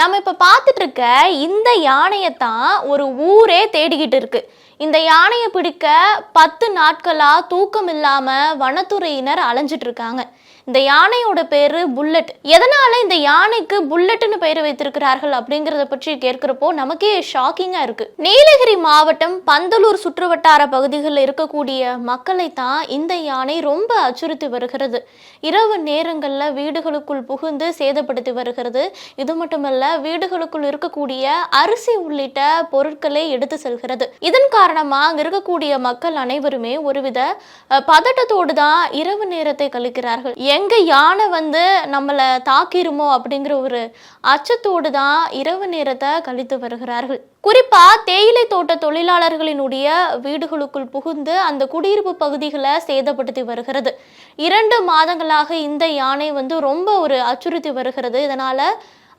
நம்ம இப்போ பார்த்துட்டு இருக்க இந்த யானையை தான் ஒரு ஊரே தேடிக்கிட்டு இருக்குது இந்த யானையை பிடிக்க பத்து நாட்களாக தூக்கம் இல்லாமல் வனத்துறையினர் அலைஞ்சிட்டு இருக்காங்க இந்த யானையோட பேர் புல்லட். எதனால் இந்த யானைக்கு புல்லட்னு பெயர் வைத்திருக்கிறார்கள் அப்படிங்கிறத பற்றி கேட்குறப்போ நமக்கே ஷாக்கிங்காக இருக்குது நீலகிரி மாவட்டம் பந்தலூர் சுற்றுவட்டார பகுதிகளில் இருக்கக்கூடிய மக்களை தான் இந்த யானை ரொம்ப அச்சுறுத்தி வருகிறது. இரவு நேரங்களில் வீடுகளுக்குள் புகுந்து சேதப்படுத்தி வருகிறது. இது மட்டுமல்ல வீடுகளுக்குள் இருக்கக்கூடிய அரிசி உள்ளிட்ட பொருட்களை எடுத்து செல்கிறது. இதன் காரணம் காரணமாக அங்கே இருக்கக்கூடிய மக்கள் அனைவருமே ஒருவித பதட்டத்தோடு தான் இரவு நேரத்தை கழிக்கிறார்கள். எங்கே யானை வந்து நம்மளை தாக்கிருமோ அப்படிங்கிற ஒரு அச்சத்தோடு தான் இரவு நேரத்தை கழித்து வருகிறார்கள். குறிப்பா தேயிலை தோட்ட தொழிலாளர்களினுடைய வீடுகளுக்குள் புகுந்து அந்த குடியிருப்பு பகுதிகளை சேதப்படுத்தி வருகிறது. இரண்டு மாதங்களாக இந்த யானை வந்து ரொம்ப ஒரு அச்சுறுத்தி வருகிறது. இதனால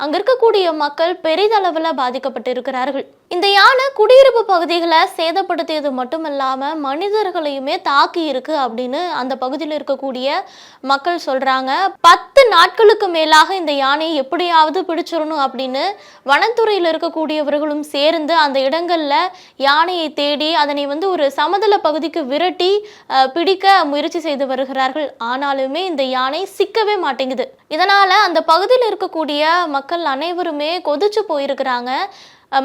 அங்க இருக்கக்கூடிய மக்கள் பெரிதளவில் பாதிக்கப்பட்டு இருக்கிறார்கள் இந்த யானை குடியிருப்பு பகுதிகளை சேதப்படுத்தியது மட்டுமல்லாம மனிதர்களையுமே தாக்கி இருக்கு அப்படின்னு அந்த பகுதியில் இருக்கக்கூடிய மக்கள் சொல்கிறாங்க பத்து நாட்களுக்கு மேலாக இந்த யானையை எப்படியாவது பிடிச்சிடணும் அப்படின்னு வனத்துறையில் இருக்கக்கூடியவர்களும் சேர்ந்து அந்த இடங்களில் யானையை தேடி அதனை வந்து ஒரு சமதள பகுதிக்கு விரட்டி பிடிக்க முயற்சி செய்து வருகிறார்கள். ஆனாலுமே இந்த யானை சிக்கவே மாட்டேங்குது. இதனால் அந்த பகுதியில் இருக்கக்கூடிய மக்கள் அனைவருமே கொதிச்சு போயிருக்கிறாங்க.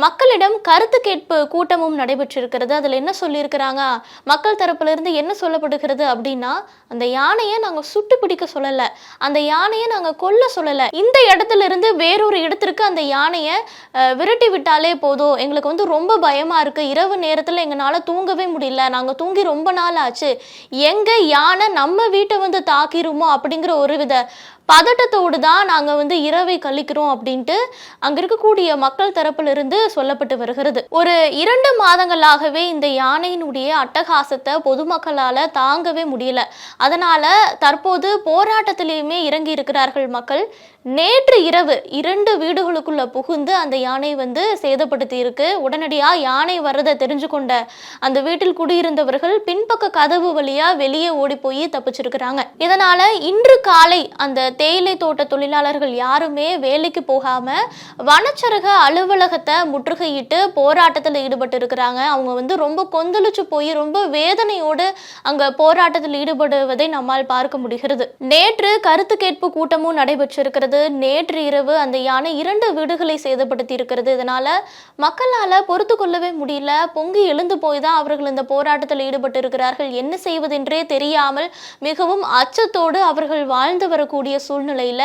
மக்களிடம் கருத்து கேட்பு கூட்டமும் நடைபெற்றிருக்கிறது. அதில் என்ன சொல்லியிருக்கிறாங்க? மக்கள் தரப்பிலிருந்து என்ன சொல்லப்படுகிறது அப்படின்னா அந்த யானையை நாங்கள் சுட்டு பிடிக்க சொல்லலை. அந்த யானையை நாங்கள் கொல்ல சொல்லலை. இந்த இடத்துல இருந்து வேறொரு இடத்திற்கு அந்த யானையை விரட்டி விட்டாலே போதும். எங்களுக்கு வந்து ரொம்ப பயமாக இருக்குது இரவு நேரத்தில் எங்களால் தூங்கவே முடியல. நாங்கள் தூங்கி ரொம்ப நாள் ஆச்சு. எங்கே யானை நம்ம வீட்டை வந்து தாக்கிருமோ அப்படிங்கிற ஒரு வித பதட்டத்தோடு தான் நாங்கள் வந்து இரவை கழிக்கிறோம் அப்படின்ட்டு அங்கே இருக்கக்கூடிய மக்கள் தரப்பிலிருந்து சொல்லப்பட்டு வருகிறது. ஒரு இரண்டு மாதங்களாகவே இந்த யானையினுடைய அட்டகாசத்தை பொதுமக்களால் தாங்கவே முடியல. அதனால் தற்போது போராட்டத்திலேயுமே இறங்கி இருக்கிறார்கள் மக்கள். நேற்று இரவு இரண்டு வீடுகளுக்குள்ள புகுந்து அந்த யானை வந்து சேதப்படுத்தி இருக்கு. உடனடியாக யானை வர்றதை தெரிஞ்சு கொண்ட அந்த வீட்டில் குடியிருந்தவர்கள் பின்பக்க கதவு வழியா வெளியே ஓடி போய் தப்பிச்சிருக்கிறாங்க. இதனால இன்று காலை அந்த தேயிலை தோட்ட தொழிலாளர்கள் யாருமே வேலைக்கு போகாம வனச்சரக அலுவலகத்தை முற்றுகையிட்டு போராட்டத்தில் ஈடுபட்டு இருக்கிறாங்க அவங்க வந்து ரொம்ப கொந்தளிச்சு போய் ரொம்ப வேதனையோடு அங்க போராட்டத்தில் ஈடுபடுவதை நம்மால் பார்க்க முடிகிறது. நேற்று கருத்து கேட்பு கூட்டமும் நடைபெற்றிருக்கிறது. நேற்று இரவு அந்த யானை இரண்டு வீடுகளை சேதப்படுத்தி இருக்கிறது இதனால மக்களால் பொறுத்து கொள்ளவே முடியல. பொங்கி எழுந்து போய் தான் அவர்கள் இந்த போராட்டத்தில் ஈடுபட்டு இருக்கிறார்கள் என்ன செய்வதென்றே தெரியாமல் மிகவும் அச்சத்தோடு அவர்கள் வாழ்ந்து வரக்கூடிய சூழ்நிலையில்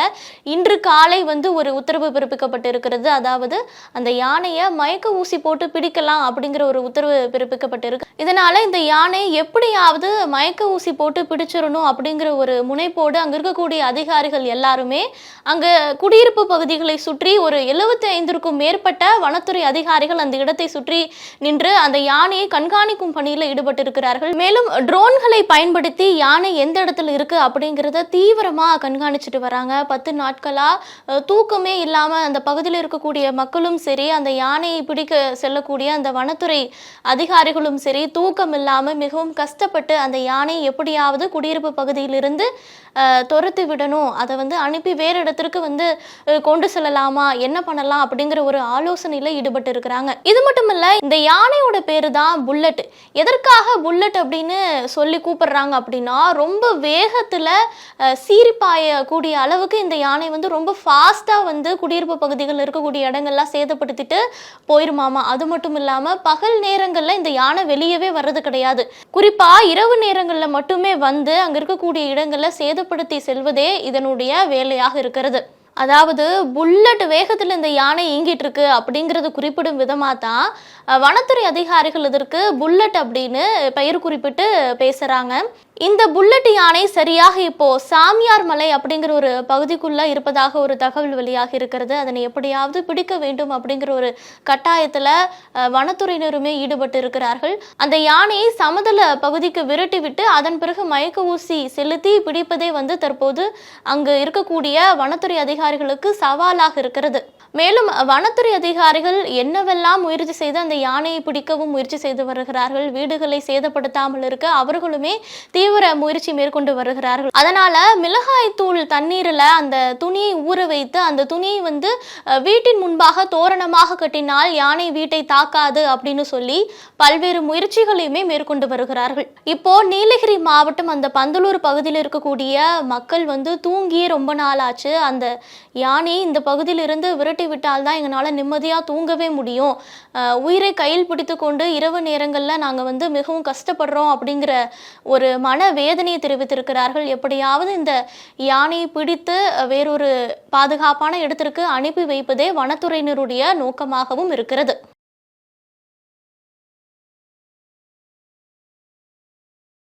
இன்று காலை வந்து ஒரு உத்தரவு பிறப்பிக்கப்பட்டிருக்கிறது. அதாவது அந்த யானையை மயக்க ஊசி போட்டு பிடிக்கலாம் அப்படிங்கிற ஒரு உத்தரவு பிறப்பிக்கப்பட்டிருக்கு. இதனால இந்த யானை எப்படியாவது மயக்க ஊசி போட்டு பிடிச்சிடணும் அப்படிங்கிற ஒரு முனைப்போடு அங்கே இருக்கக்கூடிய அதிகாரிகள் எல்லாருமே அங்கே குடியிருப்பு பகுதிகளை சுற்றி ஒரு எழுபத்தி ஐந்திற்கும் மேற்பட்ட வனத்துறை அதிகாரிகள் அந்த இடத்தை சுற்றி நின்று அந்த யானையை கண்காணிக்கும் பணியில் ஈடுபட்டிருக்கிறார்கள். மேலும் ட்ரோன்களை பயன்படுத்தி யானை எந்த இடத்துல இருக்கு அப்படிங்கிறத தீவிரமாக கண்காணிச்சுட்டு வராங்க. பத்து நாட்களா அஹ், தூக்கமே இல்லாம அந்த பகுதியில் இருக்கக்கூடிய மக்களும் சரி அந்த யானையை பிடிக்க செல்லக்கூடிய அந்த வனத்துறை அதிகாரிகளும் சரி தூக்கம் இல்லாம மிகவும் கஷ்டப்பட்டு அந்த யானை எப்படியாவது குடியிருப்பு பகுதியிலிருந்து துரத்து விடணும். அதை வந்து அனுப்பி வேறு இடத்திற்கு வந்து கொண்டு செல்லலாமா? என்ன பண்ணலாம்? அப்படிங்கிற ஒரு ஆலோசனையில் ஈடுபட்டு இருக்கிறாங்க. இது மட்டும் இல்லை இந்த யானையோட பேர் தான் புல்லட். எதற்காக புல்லட் அப்படின்னு சொல்லி கூப்பிடுறாங்க அப்படின்னா ரொம்ப வேகத்தில் சீரிப்பாயக்கூடிய அளவுக்கு இந்த யானை வந்து ரொம்ப ஃபாஸ்ட்டாக வந்து குடியிருப்பு பகுதிகளில் இருக்கக்கூடிய இடங்கள்லாம் சேதப்படுத்திட்டு போயிருமாமா? அது மட்டும் இல்லாமல் பகல் நேரங்களில் இந்த யானை வெளியவே வர்றது கிடையாது. குறிப்பாக இரவு நேரங்களில் மட்டுமே வந்து அங்கே இருக்கக்கூடிய இடங்களில் சேத சேதப்படுத்தி செல்வதே இதனுடைய வேலையாக இருக்கிறது. அதாவது புல்லட் வேகத்தில் இந்த யானை இயங்கிட்டு இருக்கு அப்படிங்கிறது குறிப்பிடும் விதமாக தான் வனத்துறை அதிகாரிகள் இதற்கு புல்லட் அப்படின்னு பெயர் குறிப்பிட்டு பேசுறாங்க. இந்த புல்லட் யானை சரியாக இப்போ சாமியார் மலை அப்படிங்கிற ஒரு பகுதிக்குள்ள இருப்பதாக ஒரு தகவல் வெளியாக இருக்கிறது. அதனை எப்படியாவது பிடிக்க வேண்டும் அப்படிங்கிற ஒரு கட்டாயத்துல வனத்துறையினருமே ஈடுபட்டு இருக்கிறார்கள். அந்த யானையை சமதள பகுதிக்கு விரட்டி விட்டு அதன் பிறகு மயக்க ஊசி செலுத்தி பிடிப்பதே வந்து தற்போது அங்கு இருக்கக்கூடிய வனத்துறை அதிகாரிகளுக்கு சவாலாக இருக்கிறது. மேலும் வனத்துறை அதிகாரிகள் என்னவெல்லாம் முயற்சி செய்து அந்த யானையை பிடிக்கவும் முயற்சி செய்து வருகிறார்கள் வீடுகளை சேதப்படுத்தாமல் இருக்க அவர்களுமே தீவிர முயற்சி மேற்கொண்டு வருகிறார்கள். அதனால மிளகாய் தூள் தண்ணீரில் அந்த துணியை ஊற வைத்து அந்த துணியை வந்து வீட்டின் முன்பாக தோரணமாக கட்டினால் யானை வீட்டை தாக்காது அப்படின்னு சொல்லி பல்வேறு முயற்சிகளையுமே மேற்கொண்டு வருகிறார்கள். இப்போ நீலகிரி மாவட்டம் அந்த பந்தலூர் பகுதியில் இருக்கக்கூடிய மக்கள் வந்து தூங்கியே ரொம்ப நாள் ஆச்சு அந்த யானை இந்த பகுதியிலிருந்து விரட்டி விட்டால் தான் எங்களால் நிம்மதியாக தூங்கவே முடியும். உயிரை கையில் பிடித்து கொண்டு இரவு நேரங்களில் நாங்கள் வந்து மிகவும் கஷ்டப்படுறோம் அப்படிங்கிற ஒரு மன வேதனையை தெரிவித்திருக்கிறார்கள். எப்படியாவது இந்த யானையை பிடித்து வேறொரு பாதுகாப்பான இடத்திற்கு அனுப்பி வைப்பதே வனத்துறையினருடைய நோக்கமாகவும் இருக்கிறது.